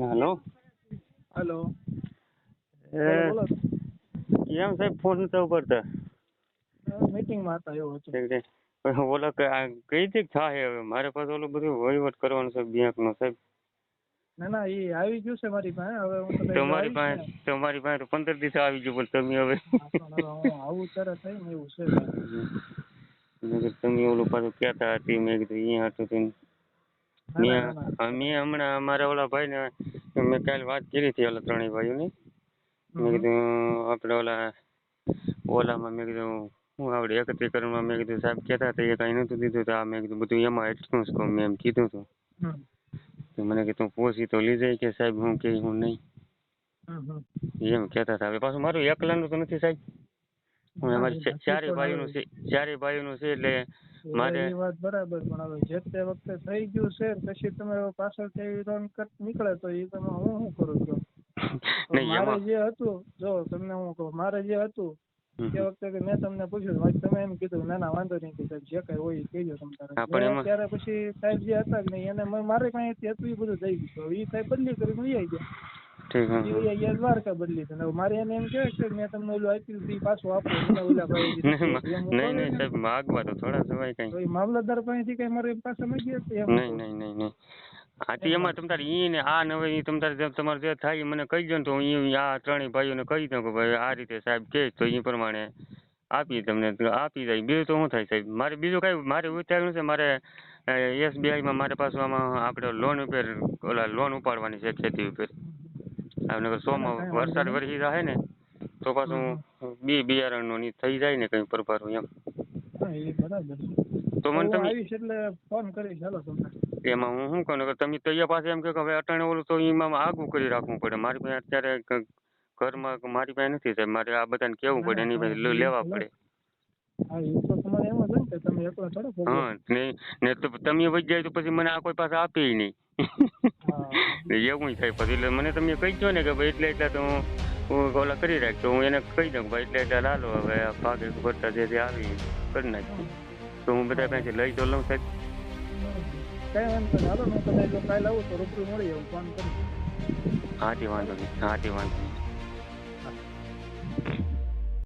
હાલો hello એ બોલો કેમ સાહેબ ફોન નતો ઉપાડતા મીટિંગમાં હતા એવું હતું ઠીક છે ઓલા કે આ કઈ થી થાય હવે મારે પાસે ઓલું બધું વહીવટ કરવાનું છે બેંક નો સાહેબ ના ના એ આવી ગયું છે મારી પાસે હવે હું તો કઈ તમારી આવી પાસે જ ને. તમારી પાસે તો પંદર દિવસ આવી ગયું પણ તમે હવે હા, પણ હવે હું આવું ત્યારે થઈ ને એવું છે મેં કીધું તમે ઓલું પાછું કહેતા હતી મેં કીધું અહીંયા હતું તે ના, ના, ના, મેં હા, મેં હમણાં અમારા ઓલા ભાઈ ને મેં કાલે વાત કરી હતી ઓલા ત્રણેય ભાઈઓની. મેં કીધું આપણે ઓલા ઓલામાં મેં કીધું હું આવડે એકત્રીકરણમાં મેં કીધું સાહેબ કહેતા હતા એ કાંઈ નહોતું દીધું તો આ મેં કીધું બધું એમાં એટલું જ કહું મેં એમ કીધું હતું તો મને કે તું પોસી તો લીધે કે સાહેબ હું કે હું નહીં. એમ કહેતા હતા. હવે પાછું મારું એકલાનું તો નથી સાહેબ. હું અમારી ચારેય ભાઈઓનું છે ચારેય ભાઈઓનું છે એટલે મારે એ વાત બરાબર પણ હવે જે તે વખતે થઈ ગયું છે પછી તમે પાછળ પાછળથી લોન કટ નીકળે તો એ તમે હું શું કરું છું? મારે જે હતું જો તમને હું કહું મારે જે હતું તે વખતે કે મેં તમને પૂછ્યું ભાઈ તમે એમ કીધું ના ના વાંધો નહીં સાહેબ જે કઈ હોય એ કહેજો તમ તારે. હા, પણ મેં એમાં- ત્યારે પછી સાહેબ જે હતા કે નહીં એને મારે પાસેથી હતું એ બધું થઈ ગયું એ સાહેબ બદલી કરીને લઈ આવી ગયા. એ હા. દ્વારકા બદલી કરીને મારે એને એમ કહેવાય કે મેં તમને ઓલું આપ્યું હતું પાછું આપો. ઓલા ભાઈ નહીં નહીં નહીં સાહેબ માગવા તો થોડા જવાય કઈ. મામલતદાર પાસેથી કઈ મારે પાસે માંગી હતી એમ નહીં નહીં નહીં નહીં. આથી એમાં તમ તારે ઈ ને આ ને હવે ઈ તમ તારે તમારે જે થાય મને કહી દો ને તો હું આ ત્રણેય ભાઈઓને કહી દઉં કે ભાઈ આ રીતે સાહેબ કે તો એ પ્રમાણે આપી તમને આપી જાય બીજું તો શું થાય સાહેબ? મારે બીજું કઈ મારે ઉતાર્યું છે મારે એસબીઆઈ માં મારે પાછું આમાં આપણે લોન ઉપર ઓલા લોન ઉપાડવાની છે ખેતી ઉપર. નકર સોમાં વરસાદ વરસી જાય ને તો પાછું બી બિયારણનું ની થઈ જાય ને કઈ પ્રભારું એમ. એ બરાબર તો મને તમે આવીશ એટલે ફોન કરીશ. હાલો તમને એમાં હું શું કહું કે તમે તૈયાર પાસે એમ કે હવે અટાણે ઓલું તો એમાં આગું કરી રાખવું પડે. મારી પાસે અત્યારે ઘરમાં મારી પાસે નથી સાહેબ મારે આ બધાને કેવું પડે એની પાસે લેવા પડે. હા ને તમે હા ને ને તો તમે વહી જાય તો પછી મને આ કોઈ પાસે આપે નહીં. એવું થાય પછી. એટલે મને તમે કહી દો ને કે ભાઈ એટલે એટલે તો હું ઓલા કરી રાખ તો હું એને કહી દઉં ભાઈ એટલે એટલે લાલો હવે આ ભાગે ભરતા જે આવી કરી નાખી તો હું બધા પાસેથી લઈ તો લઉં સાહેબ. કઈ વાંધો નહીં. હાલો હું કદાચ કાલે આવું તો રૂબરૂ મળી આવું ફોન કરી. હાથી વાંધો નહીં હાથી વાંધો નહીં.